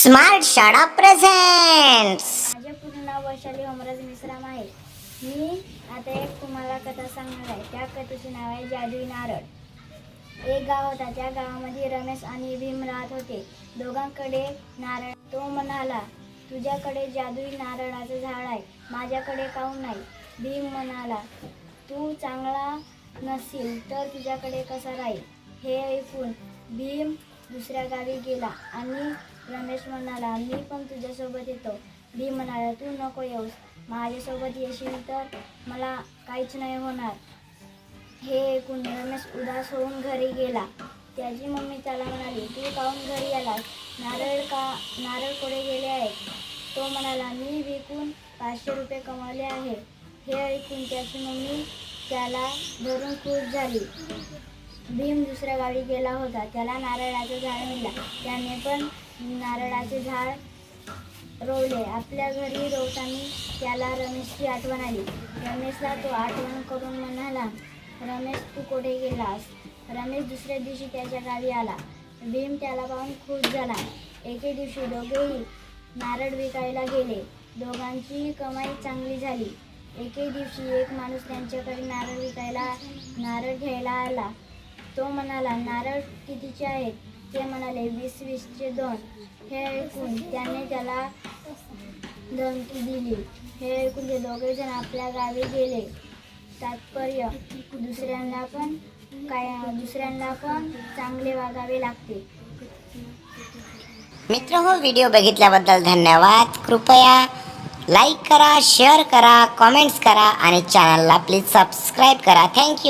Smart शाळा present माझे पूर्ण नाव वैशाली हमराज मिश्राम आहे. मी आता एक तुम्हाला कथा सांगणार आहे. त्या कथेचे नाव आहे जादुई नारळ. एक गाव होता. त्या गावामध्ये रमेश आणि भीम राहत होते. दोघांकडे नारळ. तो म्हणाला तुझ्याकडे जादुई नारळाचं झाड आहे. माझ्याकडे काहून नाही? भीम म्हणाला तू चांगला नसेल तर तुझ्याकडे कसा राहील? हे ऐकून भीम दुसऱ्या गावी गेला आणि रमेश म्हणाला मी पण तुझ्यासोबत येतो. भीम म्हणाला तू नको येऊस. माझ्यासोबत येशील तर मला काहीच नाही होणार. हे ऐकून रमेश उदास होऊन घरी गेला. त्याची मम्मी त्याला म्हणाली तू काहून घरी आलास? नारळ का नारळ कुठे गेले आहेत? तो म्हणाला मी विकून पाचशे रुपये कमावले आहे. हे ऐकून त्याची मम्मी त्याला धरून खुश झाली. भीम दुसऱ्या गावी गेला होता. त्याला नारळाचं झाड मिळलं. त्याने पण नारळाचे झाड रोवले. आपल्या घरी रोवताना त्याला रमेशची आठवण आली. रमेशला तो आठवण करून म्हणाला रमेश तू कुठे गेलास? रमेश दुसऱ्या दिवशी त्याच्या गावी आला. भीम त्याला पाहून खुश झाला. एके दिवशी दोघेही नारळ विकायला गेले. दोघांची कमाई चांगली झाली. एके दिवशी एक माणूस त्यांच्याकडे नारळ विकायला नारळ घ्यायला आला. तो म्हणाला नारळ कितीचे आहेत? ते म्हणाले वीस वीसचे दोन. हे ऐकून त्याने त्याला धमकी दिली. हे ऐकून ते दोघे जण आपल्या गावी गेले. तात्पर्य दुसऱ्यांना पण काय दुसऱ्यांना पण चांगले वागावे लागते. मित्र हो व्हिडिओ बघितल्याबद्दल धन्यवाद. कृपया लाईक करा शेअर करा कमेंट्स करा आणि चॅनलला प्लीज सबस्क्राईब करा. थँक्यू.